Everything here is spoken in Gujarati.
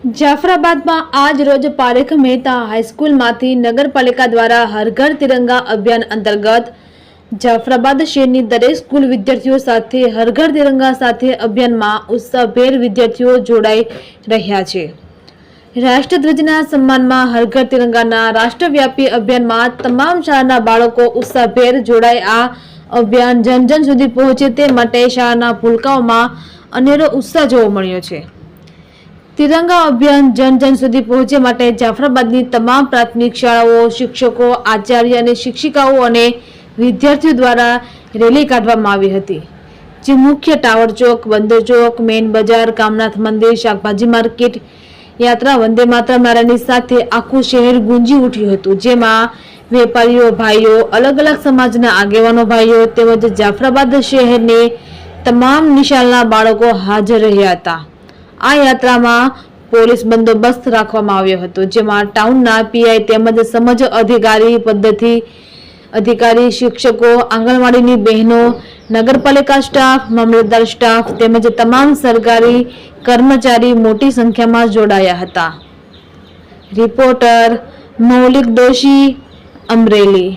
જાફરાબાદમાં આજ રોજ પારેખ મહેતા હાઈસ્કૂલમાંથી નગરપાલિકા દ્વારા હર ઘર તિરંગા અભિયાન અંતર્ગત જાફરાબાદ શહેરની દરેક સ્કૂલ વિદ્યાર્થીઓ સાથે હર ઘર તિરંગા સાથે અભિયાનમાં ઉત્સાહભેર વિદ્યાર્થીઓ જોડાઈ રહ્યા છે. રાષ્ટ્રધ્વજના સન્માનમાં હર ઘર તિરંગાના રાષ્ટ્રવ્યાપી અભિયાનમાં તમામ શાળાના બાળકો ઉત્સાહભેર જોડાઈ આ અભિયાન જન જન સુધી પહોંચે તે માટે શાળાના ભૂલકાઓમાં અનેરો ઉત્સાહ જોવા મળ્યો છે. તિરંગા અભિયાન જન જન સુધી પહોંચે માટે જાફરાબાદની તમામ પ્રાથમિક શાળાઓ, શિક્ષકો, આચાર્ય અને શિક્ષિકાઓ અને વિદ્યાર્થીઓ દ્વારા રેલી કાઢવામાં આવી હતી, જે મુખ્ય ટાવર ચોક, બંદર ચોક મેન બજાર, કામનાથ મંદિર, શાકભાજી માર્કેટ, યાત્રા વંદે માતરમ નારાયણની સાથે આખું શહેર ગુંજી ઉઠ્યું હતું, જેમાં વેપારીઓ, ભાઈઓ, અલગ અલગ સમાજના આગેવાનો, ભાઈઓ તેમજ જાફરાબાદ શહેરની તમામ નિશાળના બાળકો હાજર રહ્યા હતા. આ યાત્રામાં પોલીસ બંદોબસ્ત રાખવામાં આવ્યો હતો, જેમાં ટાઉનના પીઆઈ તેમજ સમજ અધિકારી પદ્ધતિ અધિકારી, શિક્ષકો, આંગણવાડીની બહેનો, નગરપાલિકા સ્ટાફ, મામલતદાર સ્ટાફ તેમજ તમામ સરકારી કર્મચારી મોટી સંખ્યામાં જોડાયા હતા. રિપોર્ટર મૌલિક દોશી, અમરેલી.